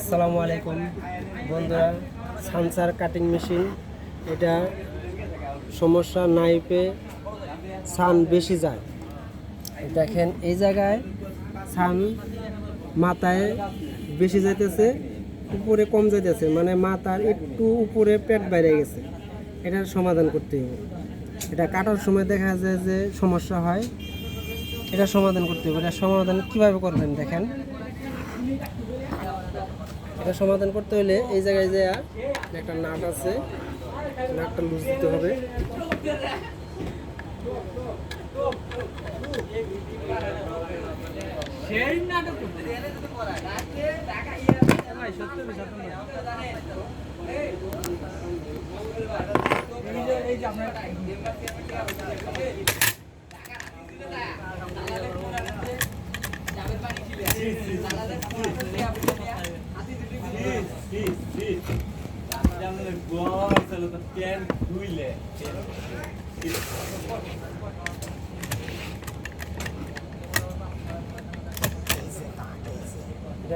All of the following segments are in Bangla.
আসসালামু আলাইকুম বন্ধুরা, সানসার কাটিং মেশিন। এটা সমস্যা নাই নাইপে সান বেশি যায়। দেখেন এই জায়গায় সান মাথায় বেশি যাইতেছে, উপরে কম যাইতেছে মানে মাথার একটু উপরে পেট বাইরে গেছে। এটার সমাধান করতে হবে। এটা কাটার সময় দেখা যায় যে সমস্যা হয়। এটা সমাধান করতে হবে। এটা সমাধান কীভাবে করবেন দেখেন। এটা সমাধান করতে হলে এই জায়গায় যে একটা নাট আছে নাটটা লুজ দিতে হবে।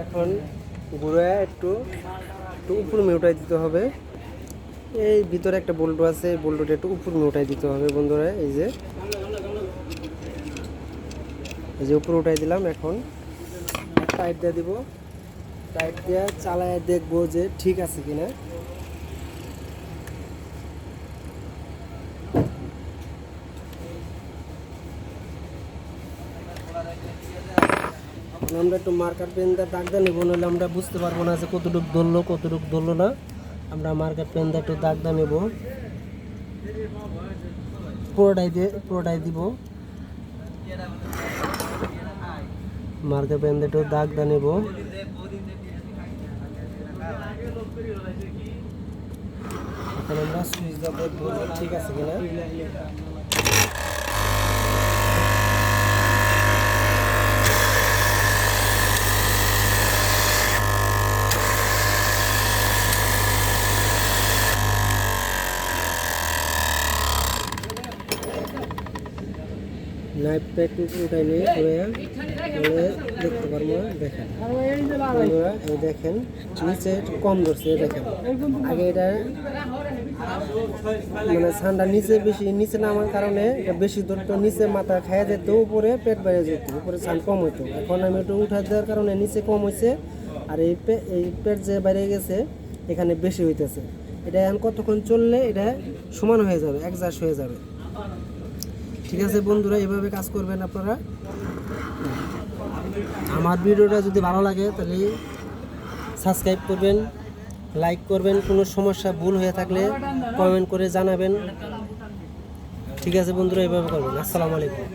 এখন ঘুরে একটু একটু উপর মেউটাই দিতে হবে। এই ভিতরে একটা বোল্টো আছে, এই বোল্টোটা একটু উপর মেউটাই দিতে হবে বন্ধুরা, এই যে। এই যে উপর উঠাই দিলাম, এখন টাইট দিয়ে দিব। টাইট দিয়ে চালায় দেখব যে ঠিক আছে কিনা। আমরা একটু মার্কার পেন দিয়ে দাগ দিয়ে নেব নাহলে আমরা বুঝতে পারব না যে কতটুকু ধরলো, কতটুক ধরলো না। আমরা মার্কার পেন দিয়ে একটু দাগ দিয়ে নেব। পুরোটাই দিয়ে, পুরোটাই দিব। মার্কার পেন দিয়ে একটু দাগ দিয়ে নেব। এখন আমরা সুইচ দিয়ে ঠিক আছে কিনা? নাইফ প্যাক উঠাই নিয়ে তাহলে দেখতে পারব, দেখেন। বন্ধুরা, এই দেখেন, নিচে একটু কম ধরছে দেখেন। আগে এটা মানে ঠান্ডা নিচে বেশি, নিচে নামার কারণে বেশি ধরতো, নিচে মাথা খাইয়া যেত, উপরে পেট বেড়ে যেত, উপরে ছান কম হইতো। এখন আমি একটু উঠা দেওয়ার কারণে নিচে কম হয়েছে আর এই এই পেট যে বাইরে গেছে, এখানে বেশি হইতেছে। এটা এখন কতক্ষণ চললে এটা সমান হয়ে যাবে একজাস্ট হয়ে যাবে। ঠিক আছে, বন্ধুরা, এভাবে কাজ করবেন আপনারা। আমার ভিডিওটা যদি ভালো লাগে, তাহলে সাবস্ক্রাইব করবেন লাইক করবেন, কোনো সমস্যা, ভুল হয়ে থাকলে কমেন্ট করে জানাবেন। ঠিক আছে, বন্ধুরা, এভাবে করবেন। আসসালামু আলাইকুম।